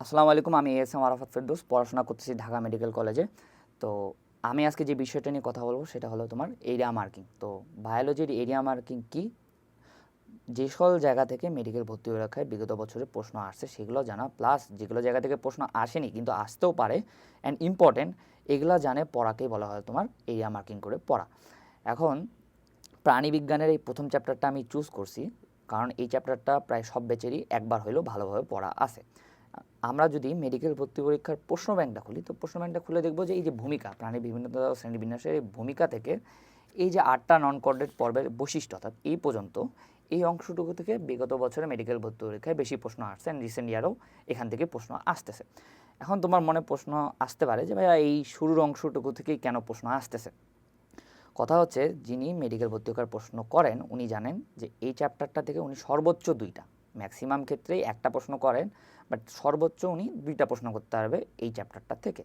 আসসালামু আলাইকুম, আমি এস এম আরাফাত ফেরদৌস, পড়াশোনা করতেছি ঢাকা মেডিকেল কলেজে। তো আমি আজকে যে বিষয়টা নিয়ে কথা বলব সেটা হলো তোমার এরিয়া মার্কিং তো বায়োলজির এরিয়া মার্কিং কি? যে সকল জায়গা থেকে মেডিকেল ভর্তি পরীক্ষায় বিগত বছরে প্রশ্ন আসছে, সেগুলো জানা। প্লাস যেগুলো জায়গা থেকে প্রশ্ন আসেনি, কিন্তু আসতেও পারে। অ্যান্ড ইম্পর্টেন্ট এগুলো জানে, পড়াকেই বলা হয় তোমার এরিয়া মার্কিং করে পড়া। এখন, প্রাণীবিজ্ঞানের এই প্রথম চ্যাপ্টারটা আমি চুজ করছি, কারণ এই চ্যাপ্টারটা প্রায় সব বেচেরই একবার হলেও ভালোভাবে পড়া আছে। আমরা যদি মেডিকেল ভর্তি পরীক্ষার প্রশ্ন ব্যাংকটা খুলি, তো প্রশ্ন ব্যাংকটা খুলে দেখব যে এই যে ভূমিকা, প্রাণী বিভিন্নতা শ্রেণীবিন্যাসের এই ভূমিকা থেকে এই যে আটটা নন কর্ডেড পর্বের বৈশিষ্ট্য, অর্থাৎ এই পর্যন্ত, এই অংশটুকু থেকে বিগত বছরে মেডিকেল ভর্তি পরীক্ষায় বেশি প্রশ্ন আসছে রিসেন্ট ইয়ারও এখান থেকে প্রশ্ন আসতেছে। এখন তোমার মনে প্রশ্ন আসতে পারে যে, ভাইয়া, এই শুরুর অংশটুকু থেকেই কেন প্রশ্ন আসতেছে? কথা হচ্ছে, যিনি মেডিকেল ভর্তি প্রশ্ন করেন, উনি জানেন যে এই চ্যাপ্টারটা থেকে উনি সর্বোচ্চ দুইটা। ম্যাক্সিমাম ক্ষেত্রেই একটা প্রশ্ন করেন, বাট সর্বোচ্চ উনি দুইটা প্রশ্ন করতে পারবে এই চ্যাপ্টারটা থেকে।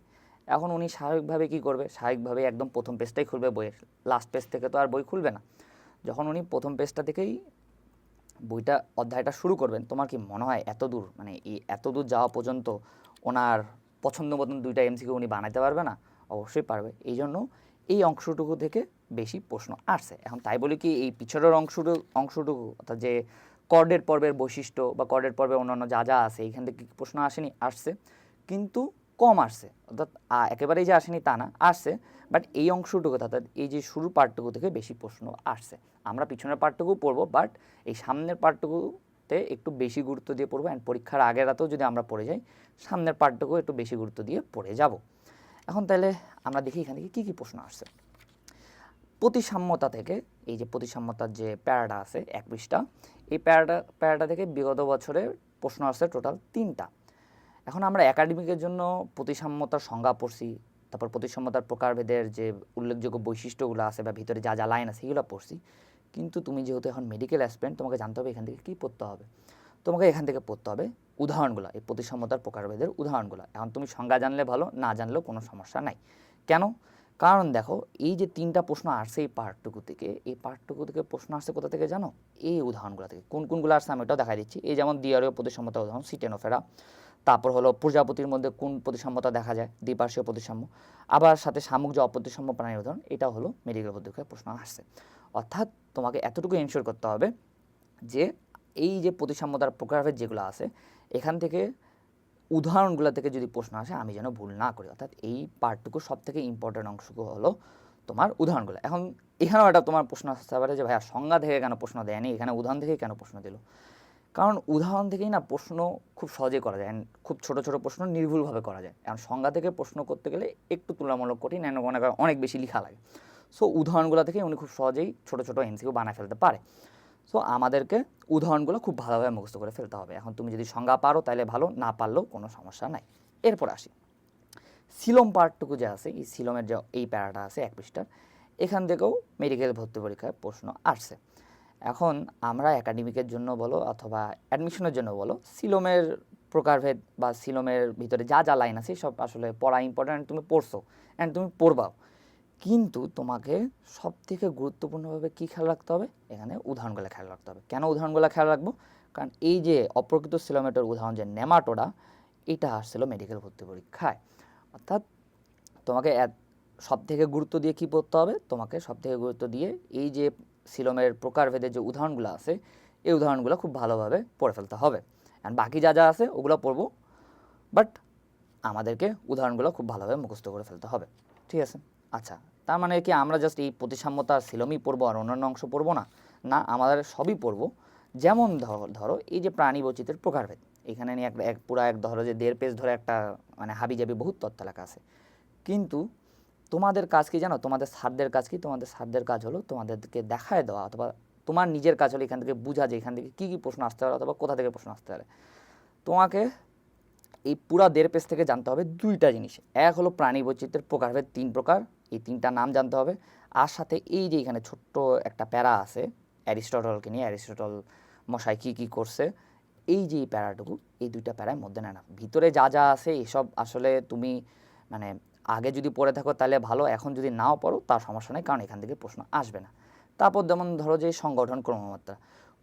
এখন উনি স্বাভাবিকভাবে কী করবে? স্বাভাবিকভাবে একদম প্রথম পেজটাই খুলবে বইয়ের। লাস্ট পেজ থেকে তো আর বই খুলবে না। যখন উনি প্রথম পেজটা থেকেই বইটা, অধ্যায়টা শুরু করবেন, তোমার কি মনে হয় এত দূর? মানে এই এত দূর যাওয়া পর্যন্ত ওনার পছন্দ মতন দুইটা এমসিকে উনি বানাতে পারবে না? অবশ্যই পারবে। এই জন্য এই অংশটুকু থেকে বেশি প্রশ্ন আসছে। এখন তাই বলি কি, এই পিছনের অংশটুকু অংশটুকু, অর্থাৎ যে কর্ডের পর্বের বৈশিষ্ট্য বা কর্ডের পর্বে অন্যান্য যা যা আছে এইখান থেকে প্রশ্ন আসেনি? আসছে। কিন্তু কম আসছে। অর্থাৎ একেবারেই যে আসেনি তা না, আসছে। বাট এই অংশটুকু, অর্থাৎ এই যে শুরুর পার্টটুকু থেকে বেশি প্রশ্ন আসছে। আমরা পিছনের পার্টটুকু পড়ব, বাট এই সামনের পার্টটুকুতে একটু বেশি গুরুত্ব দিয়ে পড়ব। অ্যান্ড পরীক্ষার আগের রাতেও যদি আমরা পড়ে যাই, সামনের পার্টটুকু একটু বেশি গুরুত্ব দিয়ে পড়ে যাব। এখন তাহলে আমরা দেখি এখান থেকে কী কী প্রশ্ন আসছে। প্রতিসাম্যতা থেকে, এই যে প্রতিসাম্যতার যে প্যারাটা আছে, এক পৃষ্ঠা এই প্যারাটা প্যারাটা থেকে বিগত বছরে প্রশ্ন আসছে টোটাল তিনটা। এখন আমরা একাডেমিকের জন্য প্রতিসাম্যতার সংজ্ঞা পড়ছি, তারপর প্রতিসাম্যতার প্রকারভেদের যে উল্লেখযোগ্য বৈশিষ্ট্যগুলো আছে বা ভিতরে যা যা লাইন আছে সেগুলো পড়ছি। কিন্তু তুমি যেহেতু এখন মেডিকেল অ্যাসপেন্ট তোমাকে জানতে হবে এখান থেকে কী পড়তে হবে। তোমাকে এখান থেকে পড়তে হবে উদাহরণগুলো, এই প্রতিসাম্যতার প্রকারভেদের উদাহরণগুলো। এখন তুমি সংজ্ঞা জানলে ভালো, না জানলেও কোনো সমস্যা নাই। কেন? কারণ দেখো, এই যে তিনটা প্রশ্ন আসছে এই পার্টটুকু থেকে, এই পার্টটুকু থেকে প্রশ্ন আসছে কোথা থেকে জানো? এই উদাহরণগুলো থেকে। কোন কোনগুলো আসছে আমি এটাও দেখা দিচ্ছি। এই যেমন দিয়ারীয় প্রতিসাম্যতা উদাহরণ সিটেনোফেরা তারপর হলো প্রজাপতির মধ্যে কোন প্রতিসাম্যতা দেখা যায়? দ্বিপার্শ্বীয় প্রতিসাম্য আবার সাথে শামুক যে অপ্রতিসাম্য প্রাণীর উদাহরণ এটা হলো মেডিকেল পদ্ধতির প্রশ্ন আসছে। অর্থাৎ তোমাকে এতটুকু এনশোর করতে হবে যে, এই যে প্রতিসাম্যতার প্রকারভেদ যেগুলো আছে, এখান থেকে উদাহরণগুলো থেকে যদি প্রশ্ন আসে, আমি যেন ভুল না করি। অর্থাৎ এই পার্টটুকু সব থেকে ইম্পর্টেন্ট অংশটুকু হলো তোমার উদাহরণগুলো। এখন এখানেও একটা তোমার প্রশ্ন আসতে পারে যে, ভাইয়া, সংজ্ঞা থেকে কেন প্রশ্ন দেয়নি? এখানে উদাহরণ থেকে কেন প্রশ্ন দিল? কারণ উদাহরণ থেকেই না প্রশ্ন খুব সহজে করা যায়। খুব ছোট ছোট প্রশ্ন নির্ভুলভাবে করা যায়। এখন সংজ্ঞা থেকে প্রশ্ন করতে গেলে একটু তুলনামূলক কঠিন অনেক অনেক বেশি লেখা লাগে। সো উদাহরণগুলো থেকে উনি খুব সহজেই ছোট ছোট এমসিকিউ বানায় ফেলতে পারে। সো আমাদেরকে উদাহরণগুলো খুব ভালোভাবে মুখস্থ করে ফেলতে হবে। এখন তুমি যদি সংজ্ঞা পারো তাহলে ভালো, না পারলেও কোনো সমস্যা নাই। এরপর আসি। সিলম পার্টটুকু যে আছে, এই সিলমের যে এই প্যারাটা আছে, এক পৃষ্ঠার, এখান থেকেও মেডিকেল ভর্তি পরীক্ষায় প্রশ্ন আসছে। এখন আমরা একাডেমিকের জন্য বলো অথবা অ্যাডমিশনের জন্য বলো, সিলোমের প্রকারভেদ বা সিলোমের ভিতরে যা যা লাইন আছে, সব আসলে পড়া ইম্পর্ট্যান্ট তুমি পড়ছো অ্যান্ড তুমি পড়বাও। কিন্তু তোমাকে সব থেকে গুরুত্বপূর্ণভাবে কী খেয়াল রাখতে হবে? এখানে উদাহরণগুলো খেয়াল রাখতে হবে। কেন উদাহরণগুলো খেয়াল রাখব? কারণ এই যে অপ্রকৃত সিলোমেটের উদাহরণ যে নেমাটোডা, এটা আসছিল মেডিকেল ভর্তি পরীক্ষায়। অর্থাৎ তোমাকে সব থেকে গুরুত্ব দিয়ে কী পড়তে হবে? তোমাকে সব থেকে গুরুত্ব দিয়ে এই যে সিলোমের প্রকারভেদের যে উদাহরণগুলো আছে, এই উদাহরণগুলো খুব ভালোভাবে পড়ে ফেলতে হবে। অ্যান্ড বাকি যা যা আছে, ওগুলো পড়ব। বাট আমাদেরকে উদাহরণগুলো খুব ভালোভাবে মুখস্থ করে ফেলতে হবে। ঠিক আছে? আচ্ছা তার মানে কি আমরা জাস্ট এই প্রতিসাম্যতা সিলমই পড়ব আর অন্যান্য অংশ পড়ব না? না, আমাদের সবই পড়ব। যেমন ধরো এই যে প্রাণী বৈচিত্র্যের প্রকারভেদ, এখানে নিয়ে এক পুরা এক ধরো যে দেড় পেজ ধরে একটা মানে হাবি হাবিজাবি বহুত তথ্য লেখা আছে। কিন্তু তোমাদের কাজ কি জানো? তোমাদের স্যারদের কাজ কি? তোমাদের স্যারদের কাজ হলো তোমাদেরকে দেখায় দেওয়া অথবা তোমার নিজের কাজ হলো এখান থেকে বোঝা যে এখান থেকে কী কী প্রশ্ন আসতে পারে অথবা কোথা থেকে প্রশ্ন আসতে পারে। তোমাকে এই পুরা দেড় পেজ থেকে জানতে হবে দুইটা জিনিস। এক হলো প্রাণী বৈচিত্র্যের প্রকারভেদ, তিন প্রকার। এই তিনটা নাম জানতে হবে। আর সাথে এই যে এখানে ছোট্ট একটা প্যারা আছে, অ্যারিস্টটলকে নিয়ে, অ্যারিস্টটল মশাই কী কী করছে, এই যে প্যারাটুকু, এই দুইটা প্যারার মধ্যে নেয় না ভিতরে যা যা আছে, এসব আসলে তুমি মানে আগে যদি পড়ে থাকো তাহলে ভালো, এখন যদি নাও পড়ো তার সমস্যা নেই, কারণ এখান থেকে প্রশ্ন আসবে না। তারপর যেমন ধরো যে সংগঠন ক্রমমাত্রা,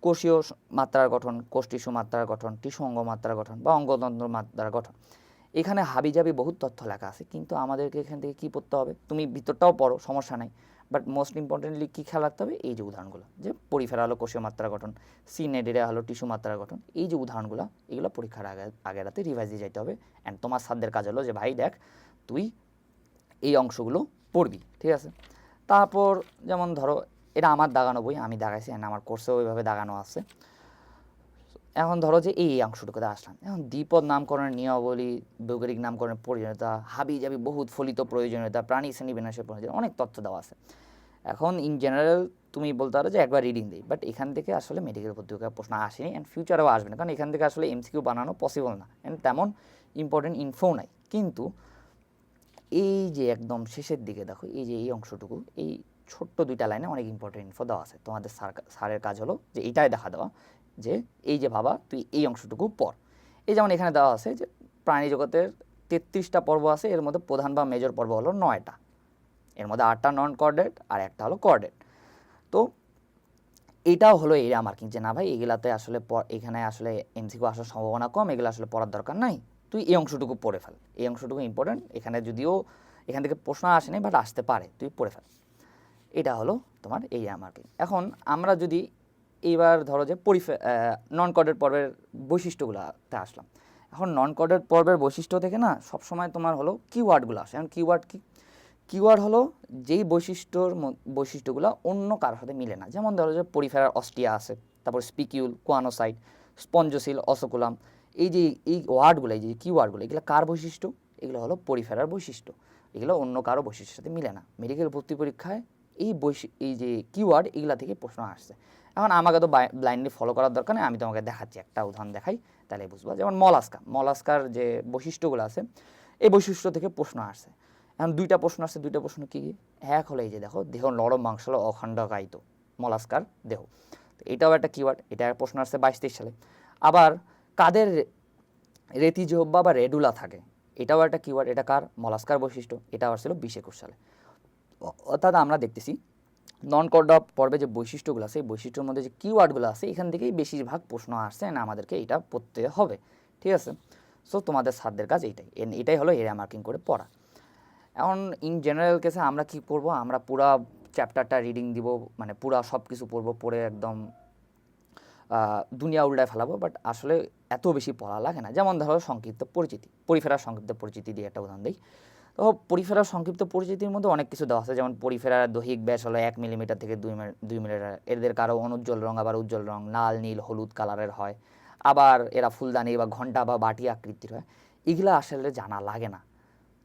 কোষীয় মাত্রার গঠন কোষ টিস্যু মাত্রার গঠন টিস্যু অঙ্গ মাত্রার গঠন বা অঙ্গতন্ত্র মাত্রার গঠন। এখানে হাবিজাবি বহুত তথ্য লেখা আছে, কিন্তু আমাদেরকে এখান থেকে কী পড়তে হবে? তুমি ভিতরটাও পড়ো, সমস্যা নাই। বাট মোস্ট ইম্পর্টেন্টলি কী খেয়াল রাখতে হবে? এই যে উদাহরণগুলো, যে পরিফেরা হলো কোষীয় মাত্রা গঠন সিনেডিরা হলো টিস্যু মাত্রা গঠন, এই যে উদাহরণগুলো, এগুলো পরীক্ষার আগে, আগের রাতে রিভাইজ দিয়ে যেতে হবে। অ্যান্ড তোমার সাধ্যের কাজ হলো যে, ভাই, দেখ, তুই এই অংশগুলো পড়বি। ঠিক আছে? তারপর যেমন ধরো, এটা আমার দাগানো বই, আমি দাগাইছি, and আমার কোর্সেও ওইভাবে দাগানো আছে। এখন ধরো যে এই অংশটুকুতে আসলাম। এখন দ্বিপদ নামকরণের নিয়মাবলী ভৌগোলিক নামকরণের প্রয়োজনীয়তা হাবি জাবি বহুত ফলিত প্রয়োজনীয়তা, প্রাণী শ্রেণি বিনাশের প্রয়োজন, অনেক তথ্য দেওয়া আছে। এখন ইন জেনারেল তুমি বলতে পারো যে একবার রিডিং দিই বাট এখান থেকে আসলে মেডিকেল পত্রিকার প্রশ্ন আসেনি অ্যান্ড ফিউচারেও আসবে না, কারণ এখান থেকে আসলে এমসিকিউ বানানো পসিবল না অ্যান্ড তেমন ইম্পর্টেন্ট ইনফো নাই। কিন্তু এই যে একদম শেষের দিকে দেখো, এই যে এই অংশটুকু, এই ছোট্ট দুইটা লাইনে অনেক ইম্পর্টেন্ট ইনফো দেওয়া আছে। তোমাদের স্যার স্যারের কাজ হলো যে এইটাই দেখা দেওয়া যে এই যে ভাবা, তুই এই অংশটুকু পড়। এই যেমন এখানে দেওয়া আছে যে প্রাণী জগতের তেত্রিশটা পর্ব আছে, এর মধ্যে প্রধান বা মেজর পর্ব হলো নয়টা। এর মধ্যে আটটা নন কর্ডেট আর একটা হলো কর্ডেট তো এটাও হলো এরিয়া মার্কিং যে, না ভাই, এগুলাতে আসলে এখানে আসলে এমসিকিউ আসার সম্ভাবনা কম, এগুলো আসলে পড়ার দরকার নাই। তুই এই অংশটুকু পড়ে ফেল। এই অংশটুকু ইম্পর্টেন্ট এখানে যদিও এখান থেকে প্রশ্ন আসেনি বাট আসতে পারে, তুই পড়ে ফেল। এটা হলো তোমার এরিয়া মার্কিং এখন আমরা যদি এইবার ধরো যে পরিফে নন কর্ডেড পর্বের বৈশিষ্ট্যগুলোতে আসলাম। এখন নন কর্ডেড পর্বের বৈশিষ্ট্য থেকে না সবসময় তোমার হলো কিওয়ার্ডগুলো আসে। এখন কিওয়ার্ড কি? কিওয়ার্ড হলো যেই বৈশিষ্ট্যর বৈশিষ্ট্যগুলো অন্য কারোর সাথে মিলে না। যেমন ধরো যে পরিফেরার অস্টিয়া আছে, তারপর স্পিকিউল কোয়ানোসাইট স্পঞ্জোসিল অসকুলাম এই যে, এই ওয়ার্ডগুলো, এই যে কিওয়ার্ডগুলো এগুলো কার বৈশিষ্ট্য? এগুলো হলো পরিফেরার বৈশিষ্ট্য। এগুলো অন্য কারও বৈশিষ্ট্যের সাথে মিলে না। মেডিকেল ভর্তি পরীক্ষায় এই বৈশি, এই যে কিওয়ার্ড এগুলা থেকে প্রশ্ন আসছে। এখন আমাকে তো ব্লাইন্ডলি ফলো করার দরকার নেই, আমি তোমাকে দেখাচ্ছি, একটা উদাহরণ দেখাই, তাহলে বুঝবা। যেমন মলাস্কা, মলাস্কার যে বৈশিষ্ট্যগুলো আছে, এই বৈশিষ্ট্য থেকে প্রশ্ন আসছে। এখন দুইটা প্রশ্ন আসছে, দুইটা প্রশ্ন কী কী? এক হলো এই যে দেখো, দেহ নরম মাংস হলো অখণ্ডকায়িত, মলাস্কার দেহ। এটাও একটা কিওয়ার্ড এটা প্রশ্ন আসছে বাইশ তেইশ সালে। আবার কাদের রেতিজহব্বা বা রেডুলা থাকে, এটাও একটা কিওয়ার্ড এটা কার? মলাস্কার বৈশিষ্ট্য, এটাও আসছিল বিশ একুশ সালে। অর্থাৎ আমরা দেখতেছি নন কর্ড পর্বে যে বৈশিষ্ট্যগুলো আছে, এই বৈশিষ্ট্যের মধ্যে যে কিওয়ার্ডগুলো আছে, এখান থেকেই বেশিরভাগ প্রশ্ন আসছে না আমাদেরকে এটা পড়তে হবে, ঠিক আছে? সো তোমাদের সাধ্যের কাজ এইটাই এটাই হলো এরিয়া মার্কিং করে পড়া। এখন ইন জেনারেল কেসে আমরা কি করব আমরা পুরা চ্যাপ্টারটা রিডিং দিব মানে পুরা সব কিছু পড়ব, পড়ে একদম দুনিয়া উল্টায় ফেলাবো বাট আসলে এত বেশি পড়া লাগে না। যেমন ধরো সংক্ষিপ্ত পরিচিতি, পরিফেরার সংক্ষিপ্ত পরিচিতি দিয়ে একটা উদাহরণ দিই। তো পরিফেরার সংক্ষিপ্ত পরিচিতির মধ্যে অনেক কিছু দেওয়া আছে। যেমন পরিফেরার দৈহিক ব্যাস হলো এক মিলিমিটার থেকে দুই দুই মিলিমিটার এদের কারও অনুজ্জ্বল রং আবার উজ্জ্বল রং, লাল, নীল, হলুদ কালারের হয়। আবার এরা ফুলদানি বা ঘণ্টা বা বাটি আকৃতির হয়। এগুলো আসলে জানা লাগে না।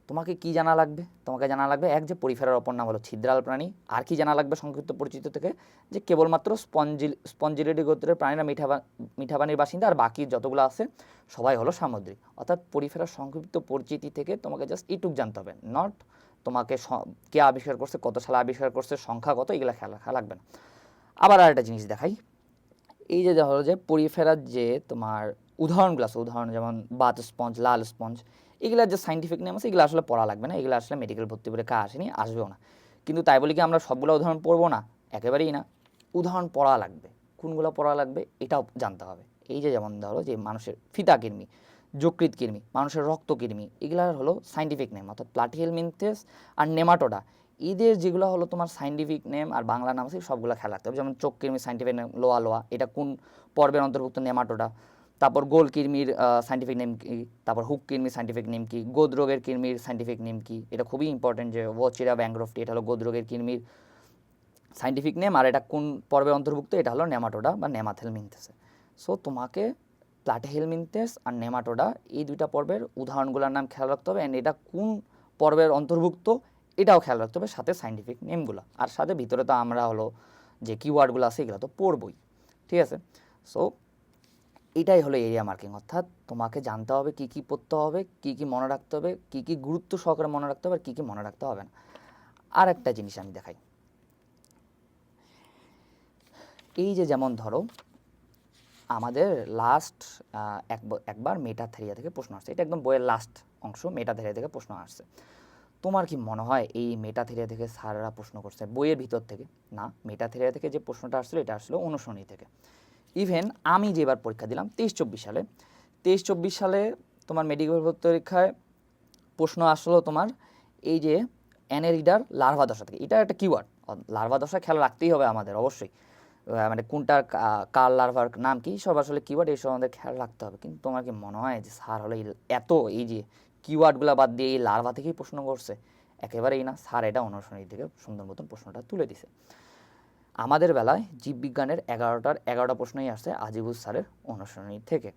তোমাকে কি জানা লাগবে? তোমাকে জানা লাগবে এক যে পরিফেরার অপর নাম হলো ছিদ্রাল প্রাণী। আর কি জানা লাগবে সংক্ষিপ্ত পরিচিত থেকে? যে কেবলমাত্র স্পঞ্জিল স্পঞ্জিলিটি গোত্রের প্রাণীরা মিঠাবা মিঠাবানির বাসিন্দা আর বাকি যতগুলো আছে, সবাই হলো সামুদ্রিক। অর্থাৎ পরিফেরার সংক্ষিপ্ত পরিচিতি থেকে তোমাকে জাস্ট এইটুক জানতে হবে। নট তোমাকে কে আবিষ্কার করছে, কত সালে আবিষ্কার করছে, সংখ্যা কত, এগুলো খেয়াল রাখা লাগবে না। আবার আর একটা জিনিস দেখাই। এই যে ধরো যে পরিফেরার যে তোমার উদাহরণগুলো আছে, উদাহরণ যেমন বাত স্পঞ্জ, লাল স্পঞ্জ এগুলার যে সাইন্টিফিক নেম আছে, এগুলো আসলে পড়া লাগবে না, এগুলো আসলে মেডিকেল ভর্তি পরীক্ষা আসেনি, আসবেও না। কিন্তু তাই বলে কি আমরা সবগুলো উদাহরণ পড়ব না? একেবারেই না। উদাহরণ পড়া লাগবে। কোনগুলো পড়া লাগবে? এটাও জানতে হবে। এই যে যেমন ধরো যে মানুষের ফিতা কৃমি যকৃত কৃমি, মানুষের রক্ত কৃমি এগুলার হলো সাইন্টিফিক নেম অর্থাৎ প্লাটিহেলমিনথেস আর নেমাটোডা। এদের যেগুলো হলো তোমার সাইন্টিফিক নেম আর বাংলা নাম আছে, সবগুলো খেয়াল রাখতে হবে। যেমন চোখ কৃমি সাইন্টিফিক নেম লোয়া লোয়া, এটা কোন পর্বের অন্তর্ভুক্ত নেমাটোডা? তারপর গোল কৃমির সাইন্টিফিক নেম কি, তারপর হুক কৃমির সাইন্টিফিক নেম কি, গোদরোগের কৃমির সাইন্টিফিক নেম কি, এটা খুবই ইম্পর্টেন্ট যে ওচিরা ব্যাংগ্রোফটি এটা হলো গোদরোগের কৃমির সাইন্টিফিক নেম আর এটা কোন পর্বের অন্তর্ভুক্ত, এটা হলো নেমাটোডা বা নেমাথেল নেমাথেলমিনথেসে। সো তোমাকে প্লাটেহেলমিনথেস আর নেমাটোডা এই দুইটা পর্বের উদাহরণগুলোর নাম খেয়াল রাখতে হবে অ্যান্ড এটা কোন পর্বের অন্তর্ভুক্ত, এটাও খেয়াল রাখতে হবে সাথে সাইন্টিফিক নেমগুলো আর সাথে ভিতরে তো আমরা হলো যে কিওয়ার্ডগুলো আছে, এগুলো তো পড়বই। ঠিক আছে? সো এটাই হলো এরিয়া মার্কিং অর্থাৎ তোমাকে জানতে হবে কি কি পড়তে হবে, কি কি মনে রাখতে হবে, কি কি গুরুত্ব সহকারে মনে রাখতে হবে আর কি কি মনে রাখতে হবে না। আর একটা জিনিস আমি দেখাই। এই যে যেমন ধরো, আমাদের লাস্ট এক একবার মেটাথেরিয়া থেকে প্রশ্ন আসছে। এটা একদম বইয়ের লাস্ট অংশ মেটা থেরিয়া থেকে প্রশ্ন আসছে। তোমার কি মনে হয় এই মেটা থেরিয়া থেকে স্যাররা প্রশ্ন করছে? বইয়ের ভিতর থেকে? না মেটা থেরিয়া থেকে যে প্রশ্নটা আসছিল, এটা আসলো অনুশনী থেকে। ইভেন আমি যে এবার পরীক্ষা দিলাম তেইশ চব্বিশ সালে, তেইশ চব্বিশ সালে তোমার মেডিকেল পরীক্ষায় প্রশ্ন আসলো তোমার এই যে অ্যানেরিডার লার্ভা দশা থেকে। এটা একটা কিওয়ার্ড লার্ভা দশা খেয়াল রাখতেই হবে আমাদের অবশ্যই। মানে কোনটার কার লার্ভার নাম কি সব আসলে কিওয়ার্ড এইসব আমাদের খেয়াল রাখতে হবে। কিন্তু তোমার কি মনে হয় যে স্যার হলে এত এই যে কিওয়ার্ডগুলো বাদ দিয়ে এই লার্ভা থেকেই প্রশ্ন করছে? একেবারেই না। স্যার এটা অনুসরণী থেকে সুন্দর মতন প্রশ্নটা তুলে দিছে। আমাদের বেলায় জীববিজ্ঞানের এগারোটার এগারোটা প্রশ্নই আসছে আজিবুজ স্যারের অনুসরণী থেকে।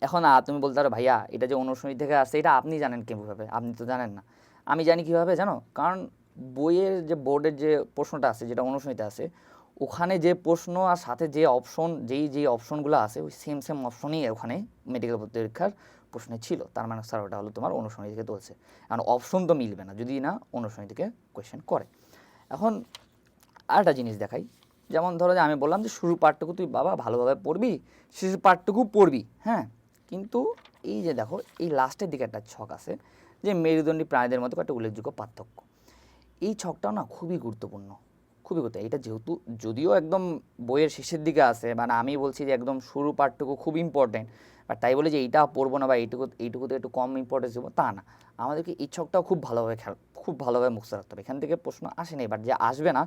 এখন তুমি বলতে পারো, ভাইয়া, এটা যে অনুসরণী থেকে আসছে, এটা আপনি জানেন কীভাবে? আপনি তো জানেন না। আমি জানি কীভাবে, জানো? কারণ বইয়ের যে বোর্ডের যে প্রশ্নটা আছে, যেটা অনুসরণীতে আছে, ওখানে যে প্রশ্ন আর সাথে যে অপশন, যেই যে অপশনগুলো আছে, ওই সেম সেম অপশনই ওখানে মেডিকেল পরীক্ষার প্রশ্নে ছিল। তার মানে স্যার, ওটা হলো তোমার অনুসরণী থেকে তুলছে। কারণ অপশন তো মিলবে না, যদি না অনুসরণী থেকে কোয়েশ্চেন করে। এখন আরেকটা জিনিস দেখাই। যেমন ধরো যে আমি বললাম যে শুরু পার্টটুকু তুই বাবা ভালোভাবে পড়বি, শেষের পার্টটুকু পড়বি হ্যাঁ? কিন্তু এই যে দেখো, এই লাস্টের দিকে একটা ছক আছে যে মেরুদণ্ডী প্রাণীদের মধ্যে একটা উল্লেখযোগ্য পার্থক্য। এই ছকটাও না খুবই গুরুত্বপূর্ণ, খুবই গুরুত্ব, এটা যেহেতু যদিও একদম বইয়ের শেষের দিকে আছে মানে আমি বলছি যে একদম শুরু পার্টটুকু খুব ইম্পর্টেন্ট আর তাই বলে যে এইটা পড়ব না বা এইটুকু, এইটুকুতে একটু কম ইম্পর্টেন্স দেবো, তা না। আমাদেরকে এই ছকটাও খুব ভালোভাবে খেয়াল খুব ভালোভাবে মুখস্থ রাখতে হবে। এখান থেকে প্রশ্ন আসেনি বাট যে আসবে না,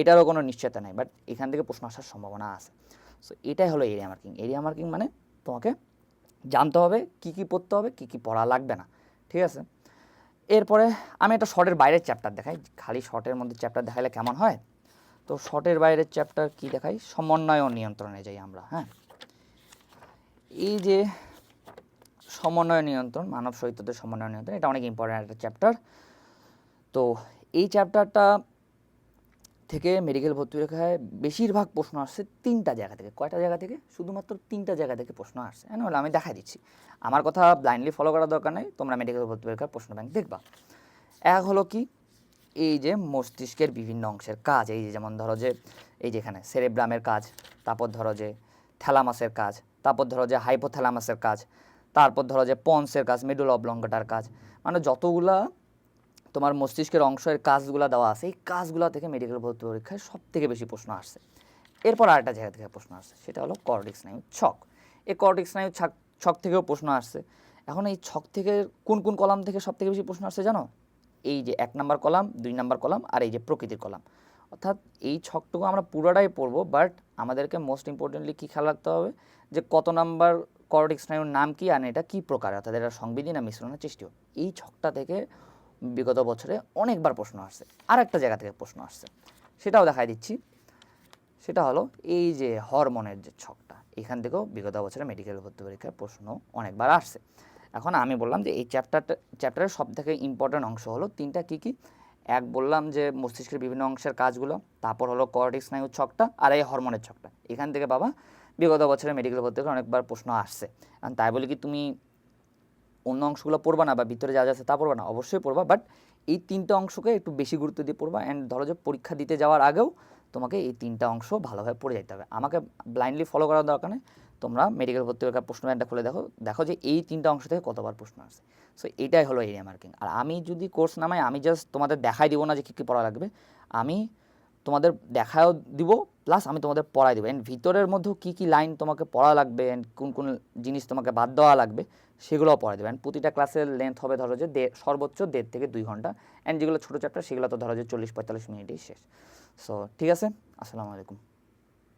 এটারও কোনো নিশ্চয়তা নেই বাট এখান থেকে প্রশ্ন আসার সম্ভাবনা আছে। সো এটাই হলো এরিয়া মার্কিং এরিয়া মার্কিং মানে তোমাকে জানতে হবে কি কি পড়তে হবে, কি কি পড়া লাগবে না, ঠিক আছে? এরপরে আমি একটা শর্টের বাইরের চ্যাপ্টার দেখাই। খালি শর্টের মধ্যে চ্যাপ্টার দেখাইলে কেমন হয়? তো শর্টের বাইরের চ্যাপ্টার কি দেখাই? সমন্বয় ও নিয়ন্ত্রণে যাই আমরা হ্যাঁ? এই যে সমন্বয় নিয়ন্ত্রণ, মানব সহিত্যদের সমন্বয় নিয়ন্ত্রণ, এটা অনেক ইম্পর্ট্যান্ট একটা চ্যাপ্টার তো এই চ্যাপ্টারটা থেকে মেডিকেল ভর্তি পরীক্ষায় বেশিরভাগ প্রশ্ন আসছে তিনটা জায়গা থেকে। কয়টা জায়গা থেকে? শুধুমাত্র তিনটা জায়গা থেকে প্রশ্ন আসছে। হ্যাঁ নাহলে আমি দেখাই দিচ্ছি। আমার কথা ব্লাইন্ডলি ফলো করার দরকার নেই, তোমরা মেডিকেল ভর্তি পরীক্ষার প্রশ্ন ব্যাংক দেখবা। এক হলো কি? এই যে মস্তিষ্কের বিভিন্ন অংশের কাজ, এই যে যেমন ধরো যে, এই যেখানে সেরেব্রামের কাজ, তারপর ধরো যে থ্যালামাসের কাজ, তারপর ধরো যে হাইপোথ্যালামাসের কাজ, তারপর ধরো যে পন্সের কাজ মিডল অবলঙ্গটার কাজ মানে যতগুলা তোমার মস্তিষ্কের অংশের কাজগুলো দেওয়া আছে, এই কাজগুলো থেকে মেডিকেল ভর্তি পরীক্ষায় সব থেকে বেশি প্রশ্ন আসছে। এরপর আরেকটা জায়গা থেকে প্রশ্ন আসছে, সেটা হলো কর্ডিক স্নায়ু ছক। এই কর্ডিক স্নায়ু ছক ছক থেকেও প্রশ্ন আসছে। এখন এই ছক থেকে কোন কোন কলাম থেকে সব থেকে বেশি প্রশ্ন আসছে জানো? এই যে এক নাম্বার কলাম, দুই নাম্বার কলাম আর এই যে প্রকৃতির কলাম। অর্থাৎ এই ছকটুকু আমরা পুরোটাই পড়ব বাট আমাদেরকে মোস্ট ইম্পর্টেন্টলি কী খেয়াল রাখতে হবে? যে কত নাম্বার কর্ডিক স্নায়ুর নাম কি আর এটা কী প্রকার? অর্থাৎ এটা সংবিধি না মিশ্রণের সৃষ্টিও এই ছকটা থেকে বিগত বছরে অনেকবার প্রশ্ন আসছে। আর একটা জায়গা থেকে প্রশ্ন আসছে। সেটাও দেখাই দিচ্ছি। সেটা হলো এই যে হরমোনের যে ছকটা, এখান থেকেও বিগত বছরে মেডিকেল ভর্তি পরীক্ষার প্রশ্ন অনেকবার আসছে। এখন আমি বললাম যে এই চ্যাপ্টারটা চ্যাপ্টারের সব থেকে ইম্পর্ট্যান্ট অংশ হলো তিনটা কী কী? এক বললাম যে মস্তিষ্কের বিভিন্ন অংশের কাজগুলো, তারপর হলো কর্টিক স্নায়ুর ছকটা আর এই হরমোনের ছকটা। এখান থেকে বাবা বিগত বছরে মেডিকেল ভর্তি অনেকবার প্রশ্ন আসছে। তাই বলে কি তুমি অন্য অংশগুলো পড়বা না বা ভিতরে যা যা আছে তা পড়বা না, অবশ্যই পড়বা বাট এই তিনটা অংশকে একটু বেশি গুরুত্ব দিয়ে পড়বা অ্যান্ড ধরো যে পরীক্ষা দিতে যাওয়ার আগেও তোমাকে এই তিনটা অংশ ভালোভাবে পড়ে যেতে হবে। আমাকে ব্লাইন্ডলি ফলো করার দরকার নেই, তোমরা মেডিকেল ভর্তি প্রশ্ন ব্যাংকটা খুলে দেখো দেখো যে এই তিনটা অংশ থেকে কতবার প্রশ্ন আসে। সো এটাই হলো এরিয়া মার্কিং আর আমি যদি কোর্স নামাই, আমি জাস্ট তোমাদের দেখাই দিব না যে কী কী পড়া লাগবে, আমি তোমাদের দেখাও দিব প্লাস আমি তোমাদের পড়াই দেবো। অ্যান্ড ভিতরের মধ্যেও কী কী লাইন তোমাকে পড়া লাগবে অ্যান্ড কোন কোন জিনিস তোমাকে বাদ দেওয়া লাগবে সেগুলোও পড়া যাবে প্রতিটা ক্লাসের লেন্থ হবে ধরো যে সর্বোচ্চ দেড় থেকে দুই ঘণ্টা। অ্যান্ড যেগুলো ছোটো চ্যাপ্টার সেগুলো তো ধরো যে চল্লিশ পঁয়তাল্লিশ মিনিটেই শেষ। সো ঠিক আছে? আসসালামু আলাইকুম।